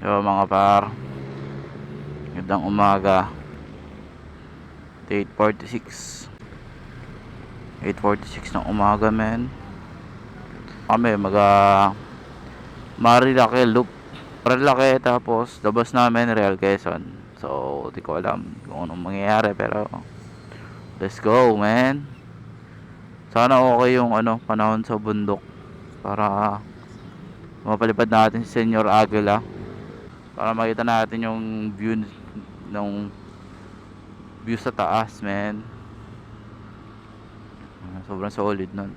Yo mga par. Gandang umaga. 8.46 8.46 ng umaga men. Kami maga Marilake loop. Marilake tapos labas namin Real Quezon. So, di ko alam kung anong mangyayari pero let's go man. Sana okay yung ano panahon sa bundok para mapalipad natin si Senyor Aguila para makita natin yung view ng view sa taas man. Ah, sobrang solid nun.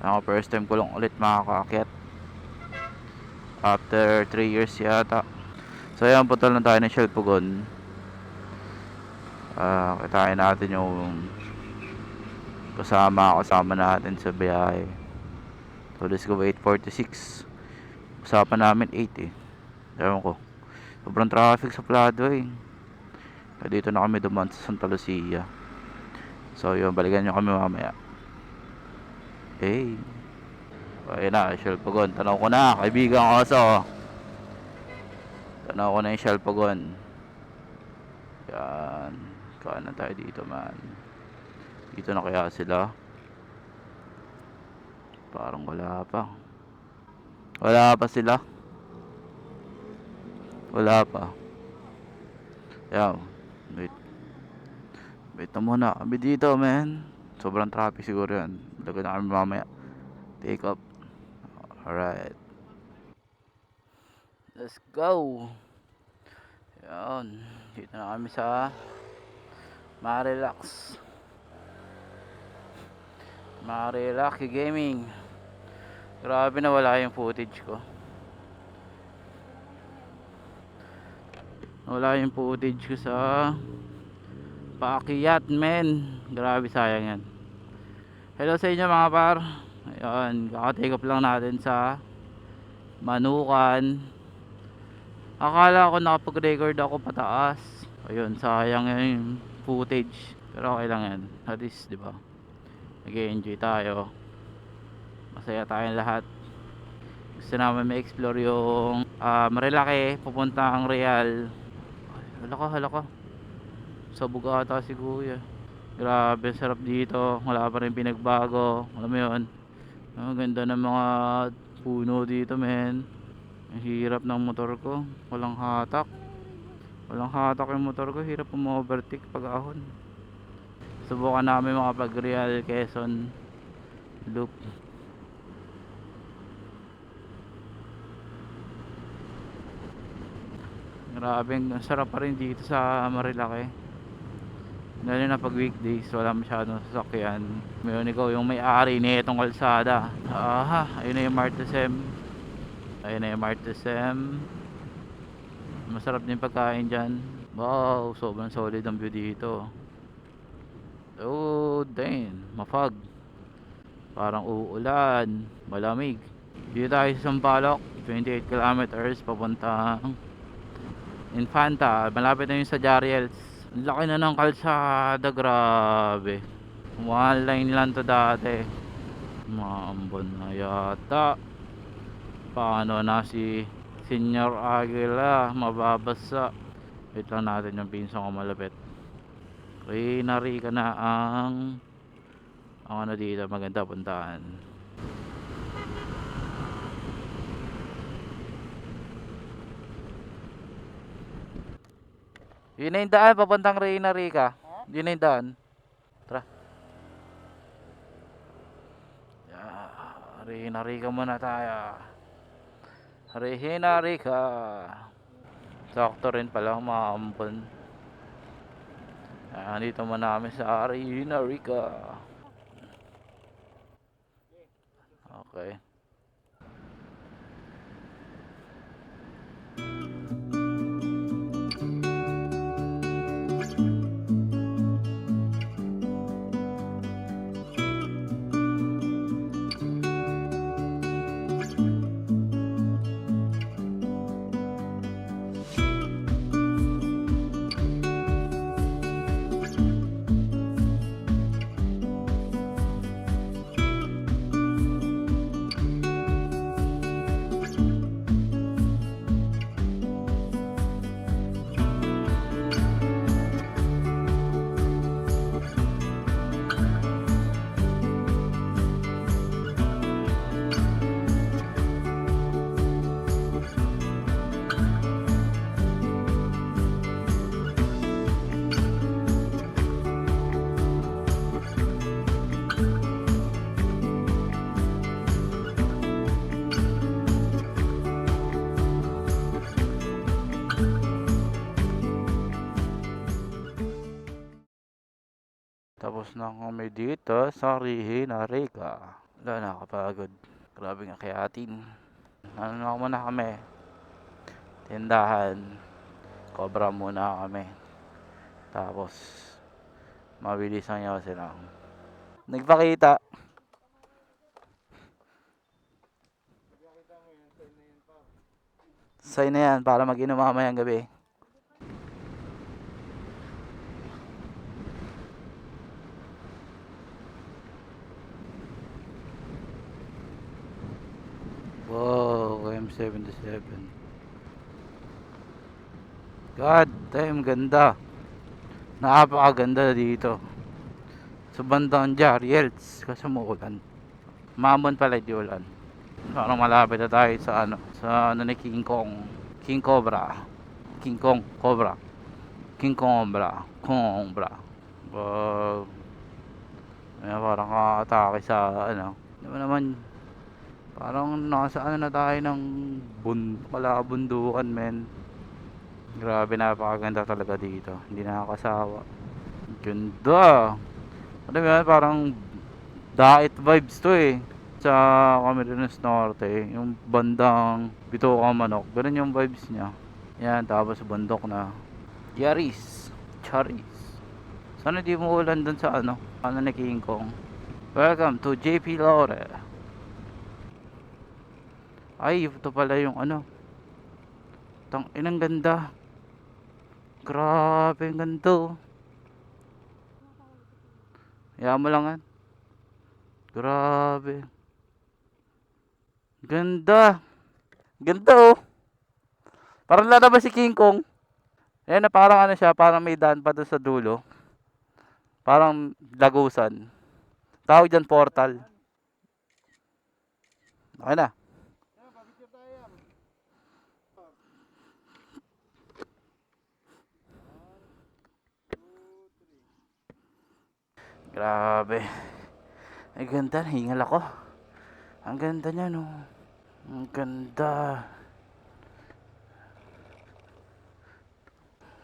Ako first time ko lang ulit makakakit after 3 years yata. So ayan punta lang tayo ng Shelpugon Ah, kitain natin yung kasama kasama natin sa biyahe. So let's go 846 usapan namin 8 eh ewan ko. Sobrang traffic sa Pladway kaya dito na kami dumaan sa Santa Lucia. So yun balikan nyo kami mamaya. Hey. Ayun na Shelpagon tanaw ko na kaibigan ko so tanaw ko na yung Shelpagon yan. Kanan tayo dito man. Dito na kaya sila? Parang wala pa. Wala pa sila wala pa. Yan wait. Wait na muna kami dito man. Sobrang traffic siguro yan lagay na kami mamaya. Take up. Alright. Let's go. Yan dito na kami sa Marilax Marilaki Gaming. Grabe na wala yung footage ko wala yung footage ko sa paakyat men. Grabe sayang yan. Hello sa inyo mga par. Ayun kakatake up lang natin sa Manukan. Akala ko nakapag record ako pataas. Ayun sayang yung footage. Pero okay lang yan. At least di ba? Nag-enjoy tayo. Masaya tayong lahat. Gusto namin ma-explore yung ah, Marilake pupunta ang Real hala ka hala ka. Sabog ata si kuya. Grabe sarap dito. Wala pa rin pinagbago. Alam mo yun? Ang ganda ng mga puno dito men. Hirap ng motor ko. Walang hatak. Walang hatak yung motor ko. Hirap umu-overtake pag ahon. Subukan namin makapag Real Quezon loop grabe ang sarap pa rin dito sa Marilake lalo na pag weekdays wala masyadong sasakyan mayroon ikaw yung may-ari na itong kalsada aha ayun na yung Martesem ayun na yung Martesem masarap din pagkain dyan wow sobrang solid ang view dito Oh, damn. Mafag. Parang uulan. Malamig. Dito tayo sa Sampaloc. 28 kilometers papuntang Infanta. Malapit na yun sa Jariels. Laki na ng kalsada. Grabe. One line lang to dati. Maambon na yata. Paano na si Senior Aguila mababasa. Wait lang natin yung pinsang ko malapit. Okay, nari ka na ang ang ano dito maganda puntahan. Yun na yung daan, papuntang Reyna Rica. Yun na yung daan. Tara. Yeah, Reyna Rica muna tayo. Reyna Rica. Sakto rin pala, maampon. Ah, dito muna kami sa Arena Rica. Okay. Tapos na kami dito sa Regina Rica. Wala, nakakapagod. Grabe nga kayatin. Ano na muna kami? Tindahan. Cobra muna kami. Tapos, mabilis ang yaw sila. Nagpakita. Sign na yan para mag-inom mamayang gabi. Wow, M77. God damn, ganda. Napakaganda dito. Sa bandang Jariels, kasi umuulan. Mamon pala di ulan. Parang malapit na tayo sa ano, sa ano ni King Kong. King Cobra. King Kong Cobra. King Cobra. Cobra. Wow. Ayan, parang kakatake sa ano. Ba naman Parang nasa ano na tayo ng bun kalabundukan men. Grabe napakaganda talaga dito. Hindi nakakasawa. Ganda. Ba yan? Parang diet vibes to eh. Sa Camarines Norte. Yung bandang Bituka Manok. Ganun yung vibes niya. Yan. Tapos bundok na. Yaris. Charis. Sana di mo ulan dun sa ano. Ano ni King Kong. Welcome to JP Laure. Ay, ito pala yung ano. Tang inang ganda. Grabe, ang ganda. oh. Hayaan mo lang yan. Grabe. Ganda. Ganda oh. Parang lalabas si King Kong. Ayan na parang ano siya, parang may daan pa doon sa dulo. Parang lagusan. Tawag dyan portal. Okay na. Grabe. Ang ganda, hingal ako. Ang ganda niya, no. Ang ganda.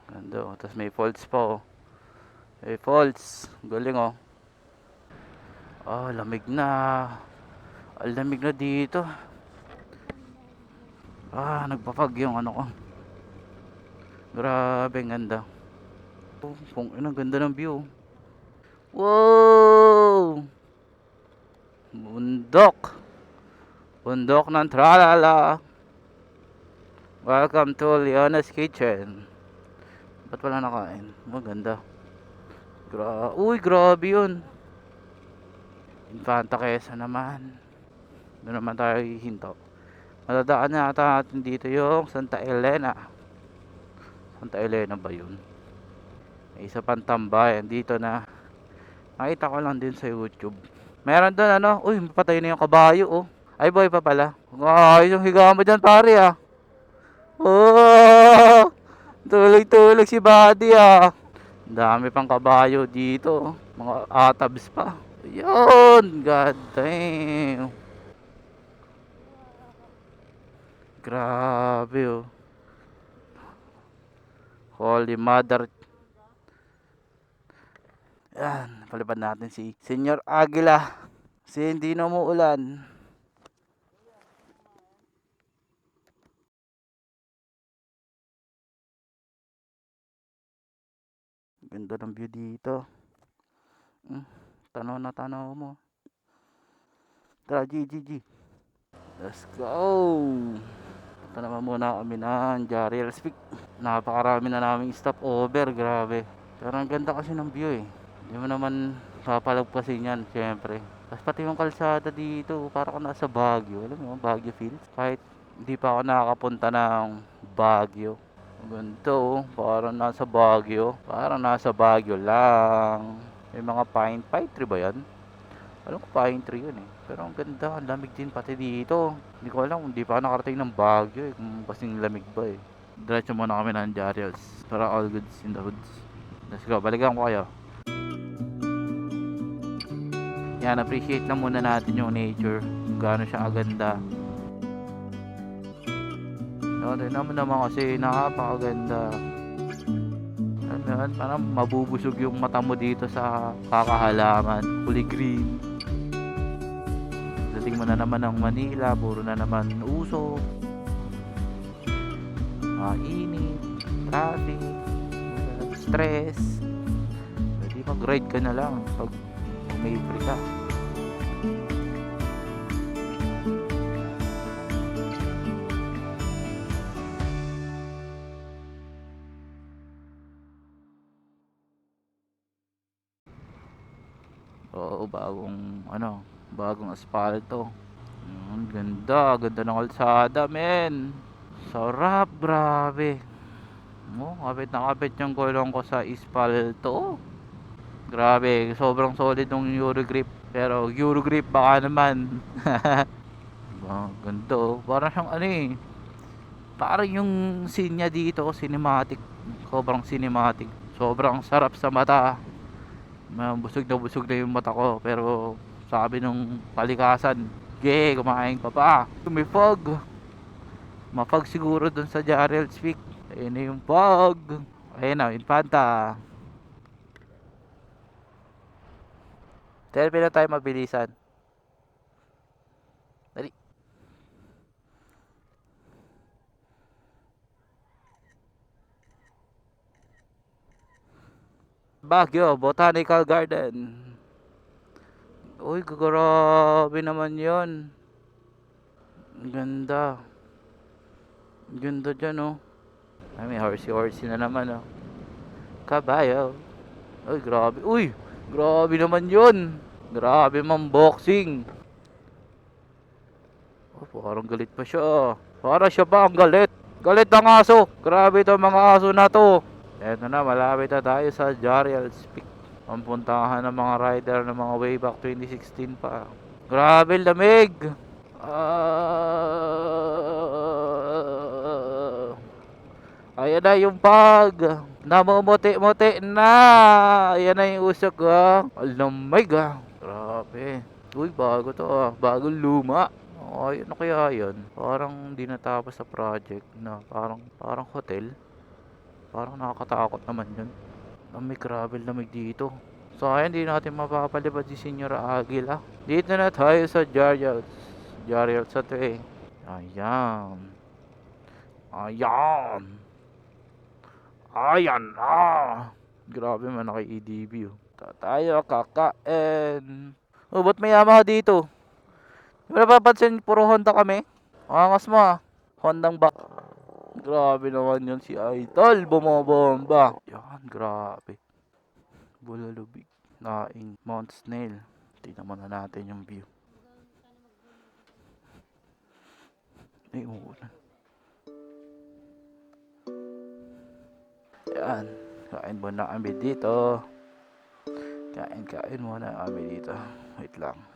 Ganda, oh. Tapos may falls pa, oh. May falls. Galing, oh. Oh, lamig na. Ang lamig na dito. Ah, nagpapag yung ano ko. Grabe, ang ganda. Oh, kung ang ganda ng view. Wow! Bundok. Bundok ng tralala. Welcome to Leona's Kitchen. Ba't wala nakain? Maganda. Gra Uy, grabe yun. Infanta Quezon naman. Doon naman tayo hihinto. Matadaan na ata natin dito yung Santa Elena. Santa Elena ba yun? May isa pang tambayan dito na Nakita ko lang din sa YouTube. Meron doon ano, uy, patay na yung kabayo oh. Ay boy pa pala. Ay, yung higa mo dyan pare ah. Oh! Tulog-tulog si Buddy ah. Dami pang kabayo dito. oh. Mga atabs pa. Yun! God damn. Grabe oh. Holy Mother yan, palipad natin si Senyor Aguila. Kasi hindi na umuulan. Ganda ng view dito. Hmm, tanaw na tanaw mo. Tara, G, G, G. Let's go! Punta naman muna kami ng Jariel Speak. Napakarami na naming stop over, grabe. Pero ang ganda kasi ng view eh. Hindi mo naman papalagpasin yan, syempre. Tapos pati yung kalsada dito, para ko nasa Baguio. Alam mo, Baguio Fields. Kahit hindi pa ako nakakapunta ng Baguio. Ganito, oh, parang nasa Baguio. Parang nasa Baguio lang. May mga pine, pine tree ba yan? Alam ko pine tree yun eh. Pero ang ganda, ang lamig din pati dito. Hindi ko alam, hindi pa ako nakarating ng Baguio eh. Kung kasing lamig ba eh. Diretso muna kami ng Jariels. Para all goods in the hoods. Let's go, balikan ko kayo. Yan, appreciate lang muna natin yung nature. Gaano siya aganda. Yan, tignan mo naman kasi napakaganda. Ano Yan, parang mabubusog yung mata mo dito sa kakahalaman. Kulay green. Dating mo na naman ng Manila, puro na naman usok. Mainit, traffic, stress. Pwede mag-ride ka na lang pag may free ka. Oo, bagong ano, bagong asfalto. Ang ganda, ganda ng kalsada, men. Sarap, grabe. Mo, kapit na kapit yung gulong ko sa asfalto. Grabe, sobrang solid ng Eurogrip. Pero Eurogrip baka naman. Ang ganda oh. Parang siyang ano eh. Parang yung scene niya dito, cinematic. Sobrang cinematic. Sobrang sarap sa mata. Ma- busog na busog na yung mata ko pero sabi nung palikasan ge kumain ka pa may fog mafog siguro dun sa Jarrell Peak ayun na yung fog ayun na infanta Me na tayo mabilisan dali Baguio Botanical Garden Uy, grabe naman yon. Ganda. Ganda dyan, oh. Ay, may horsey-horsey na naman, oh. Kabayo. Uy, grabe. Uy, grabe naman yon. Grabe man boxing. Oh, parang galit pa siya, oh. Para siya ba ang galit? Galit ang aso. Grabe to mga aso na to. Eto na, malapit na tayo sa Jariel's Peak. Ang puntahan ng mga rider ng mga way back 2016 pa. Grabe lamig! Ah, ayan na yung pag. Namumuti-muti na. Ayan na yung usok ah. Alamig ah. Grabe. Uy, bago to ah. Bagong luma. Ay, ano kaya yun? Parang di natapos sa project na parang parang hotel. Parang nakakatakot naman yun. May gravel lamig dito. Sayang hindi natin mapapalipad si Senyora Aguila. Dito na tayo sa Jariels. Jariels sa to eh. Ayan. Ayan. Ayan na. Grabe man na kay EDB oh. Ta- Tayo kakain. Oh, ba't may Yamaha dito? Di ba napapansin puro Honda kami? Angas mo ah. Hondang ba? Grabe naman yun si Idol. Bumobomba. Yan, grabe. Bulalubig. Naing Mount Snail. Tingnan muna natin yung view. Ay, umuulan. Yan. Kain muna kami dito. Kain, kain muna kami dito. Wait lang.